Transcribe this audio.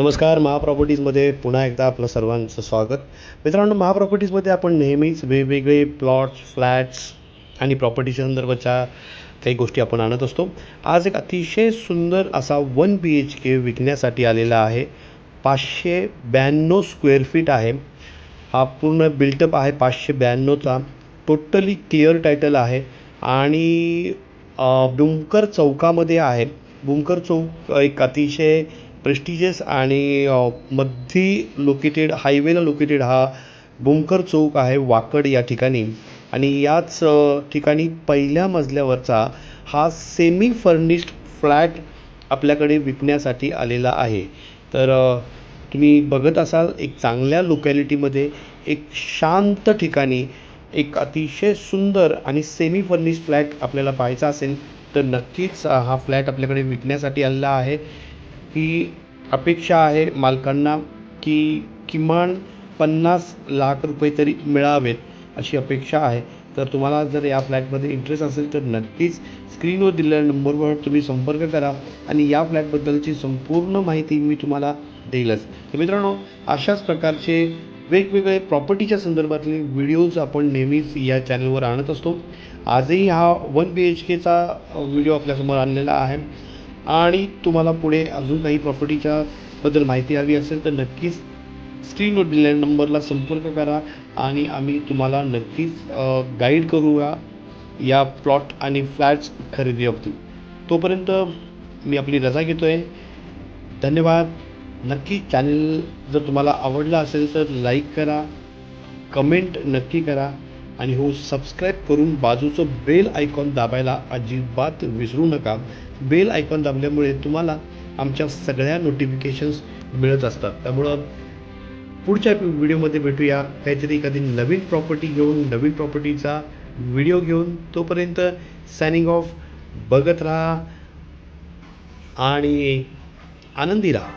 नमस्कार महाप्रॉपर्टीजमध्ये पुन्हा एकदा आपलं सर्वांचं स्वागत. मित्रांनो महाप्रॉपर्टीजमध्ये आपण नेहमीच वेगवेगळे प्लॉट्स फ्लॅट्स आणि प्रॉपर्टीच्या संदर्भाच्या काही गोष्टी आपण आणत असतो. आज एक अतिशय सुंदर असा वन बी एच के विकण्यासाठी आलेला आहे. पाचशे ब्याण्णव स्क्वेअर फीट आहे. हा पूर्ण बिल्टअप आहे पाचशे ब्याण्णवचा टोटली क्लिअर टायटल आहे. आणि डुमकर चौकामध्ये आहे. बुमकर चौक एक अतिशय प्रेस्टिजियस आणि मध्य लोकेटेड हायवेला लोकेटेड हा बुंकर चौक आहे वाकड या ठिकाणी. आणि याच ठिकाणी पहिल्या मजल्यावरचा हा सेमी फर्निश्ड फ्लॅट आपल्याकडे विकण्यासाठी आलेला आहे. तर तुम्ही बघत असाल एक चांगल्या लोकॅलिटीमध्ये एक शांत ठिकाणी एक अतिशय सुंदर आणि सेमी फर्निश फ्लॅट आपल्याला पाहायचा असेल तर नक्कीच हा फ्लॅट आपल्याकडे विकण्यासाठी आलेला आहे. ही अपेक्षा आहे मालकांना की किमान पन्नास लाख रुपये तरी मिळावेत अशी अपेक्षा आहे. तर तुम्हाला जर या फ्लॅटमध्ये इंटरेस्ट असेल तर नक्कीच स्क्रीनवर दिलेल्या नंबरवर तुम्ही संपर्क करा आणि या फ्लॅटबद्दलची संपूर्ण माहिती मी तुम्हाला देईलच. तर मित्रांनो अशाच प्रकारचे वेगवेगळे प्रॉपर्टीच्या संदर्भातले व्हिडिओज आपण नेहमीच या चॅनलवर आणत असतो. आजही हा वन बी एच केचा व्हिडिओ आपल्यासमोर आणलेला आहे. आणि तुम्हाला पुढे अजून काही प्रॉपर्टीच्या बद्दल माहिती हवी असेल तर नक्कीच स्क्रीनवर दिलेल्या नंबरला संपर्क करा आणि आम्ही तुम्हाला नक्कीच गाईड करूया या प्लॉट आणि फ्लॅट्स खरेदी बाबतीत तोपर्यंत मी आपली रजा घेतो आहे धन्यवाद. नक्की चॅनल जर तुम्हाला आवडला असेल तर लाईक करा. कमेंट नक्की करा. आणि हो सबस्क्राईब करून बाजूचं बेल आयकॉन दाबायला अजिबात विसरू नका. बेल आयकॉन दाबल्यामुळे तुम्हाला आमच्या सगळ्या नोटिफिकेशन्स मिळत असतात. त्यामुळं पुढच्या व्हिडिओमध्ये भेटूया. काहीतरी एखादी नवीन प्रॉपर्टी घेऊन नवीन प्रॉपर्टीचा व्हिडिओ घेऊन तोपर्यंत सायनिंग ऑफ बघत राहा आणि आनंदी राहा.